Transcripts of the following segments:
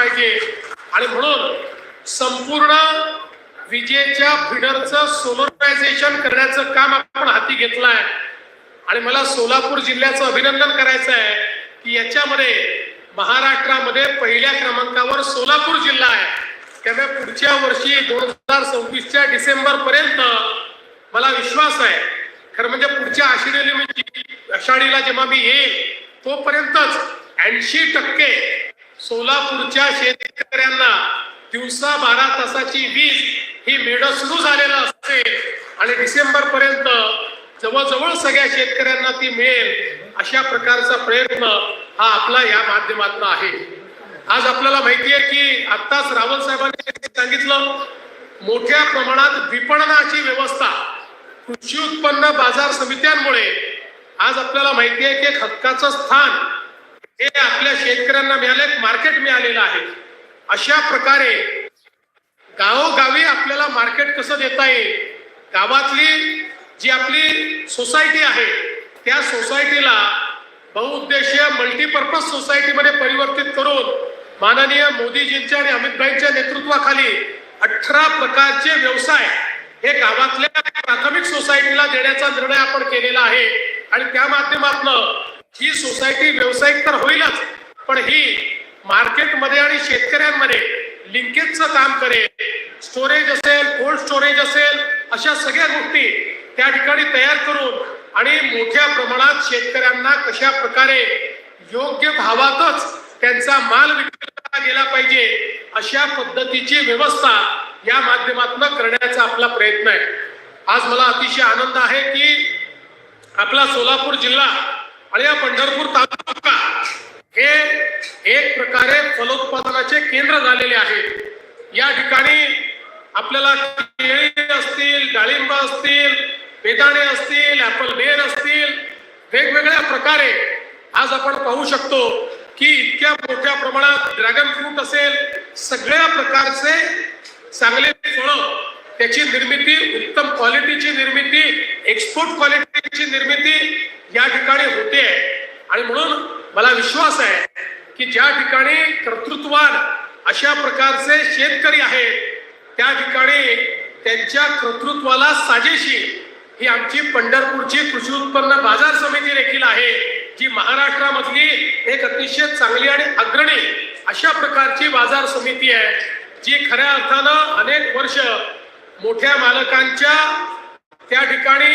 पाहिजे. आणि म्हणून संपूर्ण विजेच्या फिडरचं सोलरायझेशन करण्याचं काम आपण हाती घेतलं आहे आणि मला सोलापूर जिल्ह्याचं अभिनंदन करायचं आहे की याच्यामध्ये महाराष्ट्रामध्ये पहिल्या क्रमांकावर सोलापूर जिल्हा आहे. त्यामुळे पुढच्या वर्षी दोन हजार सव्वीसच्या डिसेंबर पर्यंत मला विश्वास आहे. खरं म्हणजे पुढच्या आषाढी आषाढीला जेव्हा मी येईल तोपर्यंतच ऐंशी टक्के सोलापूरच्या शेतकऱ्यांना दिवसा बारा तासाची वीज ही मेढं सुरू झालेलं असते. आणि डिसेंबर पर्यंत जवळजवळ सगळ्या शेतकऱ्यांना ती मिळेल अशा प्रकारचा प्रयत्न हा आपला या माध्यमातून आहे. आज आपल्याला माहिती आहे की आत्ताच रावण साहेबांनी सांगितलं मोठ्या प्रमाणात विपणनाची व्यवस्था कृषी उत्पन्न बाजार समित्यांमुळे. आज आपल्याला माहिती आहे की हक्काचं स्थान शेतकऱ्यांना मिळाले मार्केट मिळालेलं आहे. अशा प्रकारे गावोगावी आपल्याला मार्केट कसं देता येईल? गावातली जी आपली सोसायटी आहे त्या सोसायटीला बहुउद्देशीय मल्टीपर्पज सोसायटीमध्ये परिवर्तित करून माननीय मोदीजींच्या आणि अमितभाईंच्या नेतृत्वाखाली अठरा प्रकारचे व्यवसाय हे गावातल्या प्राथमिक सोसायटीला देण्याचा निर्णय आपण केलेला आहे. आणि त्या माध्यमातून ही सोसायटी व्यावसायिक तर होईलच. पण ही मार्केटमध्ये आणि शेतकऱ्यांमध्ये लिंकेजचं काम करेल स्टोरेज असेल कोल्ड स्टोरेज असेल अशा सगळ्या गोष्टी त्या ठिकाणी तयार करून आणि मोठ्या प्रमाणात शेतकऱ्यांना कशा प्रकारे योग्य भावातच त्यांचा माल विकला गेला पाहिजे अशा पद्धतीची व्यवस्था या माध्यमातून करण्याचा आपला प्रयत्न आहे. आज मला अतिशय आनंद आहे की आपला सोलापूर जिल्हा आणि या पंढरपूर तालुका हे एक प्रकारे फलोत्पादनाचे केंद्र झालेले आहे. या ठिकाणी आपल्याला केळी असतील डाळिंब असतील बेदाणे असतील ऍपल बेर असतील वेगवेगळ्या प्रकारे आज आपण पाहू शकतो की इतक्या मोठ्या प्रमाणात ड्रॅगन फ्रूट असेल सगळ्या प्रकारचे चांगले फळं त्याची निर्मिती उत्तम क्वालिटीची निर्मिती एक्सपोर्ट क्वालिटीची निर्मिती या ठिकाणी होते. आणि म्हणून मला विश्वास आहे की ज्या ठिकाणी कर्तृत्वान अशा प्रकारचे शेतकरी आहेत त्या ठिकाणी त्यांच्या कर्तृत्वाला साजेशी ही आमची पंढरपूरची कृषी उत्पन्न बाजार समिती देखील आहे जी महाराष्ट्रामधली एक अतिशय चांगली आणि अग्रणी अशा प्रकारची बाजार समिती आहे जी खऱ्या अर्थानं अनेक वर्ष मोठ्या मालकांच्या त्या ठिकाणी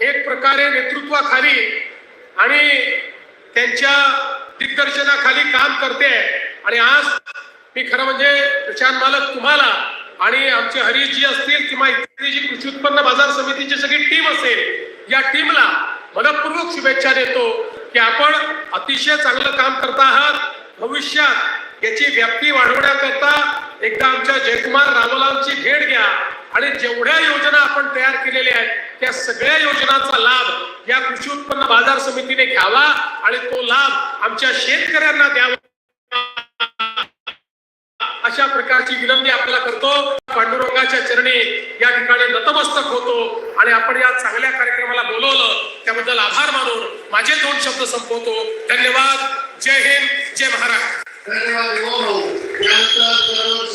एक प्रकारे नेतृत्वाखाली आणि त्यांच्या दिग्दर्शनाखाली काम करते. आणि आज मी खरं म्हणजे प्रशांत मालक तुम्हाला आणि आमचे हरीशजी असतील किंवा इथली जी कृषी उत्पन्न बाजार समितीची सगळी टीम असेल या टीमला मनपूर्वक शुभेच्छा देतो की आपण अतिशय चांगलं काम करता आहात. भविष्यात याची व्याप्ती वाढवण्याकरता एकदा आमच्या जयकुमार रावलांची भेट घ्या. आणि जेवढ्या योजना आपण तयार केलेल्या आहेत त्या सगळ्या योजनांचा लाभ या कृषी उत्पन्न बाजार समितीने घ्यावा आणि तो लाभ आमच्या शेतकऱ्यांना द्यावा. अशा प्रकारची विनंती आपल्याला करतो. पांडुरंगाच्या चरणी या ठिकाणी नतमस्तक होतो आणि आपण या चांगल्या कार्यक्रमाला बोलवलं त्याबद्दल आभार मानून माझे दोन शब्द संपवतो. धन्यवाद. जय हिंद. जय महाराष्ट्र. धन्यवाद. हो, हो.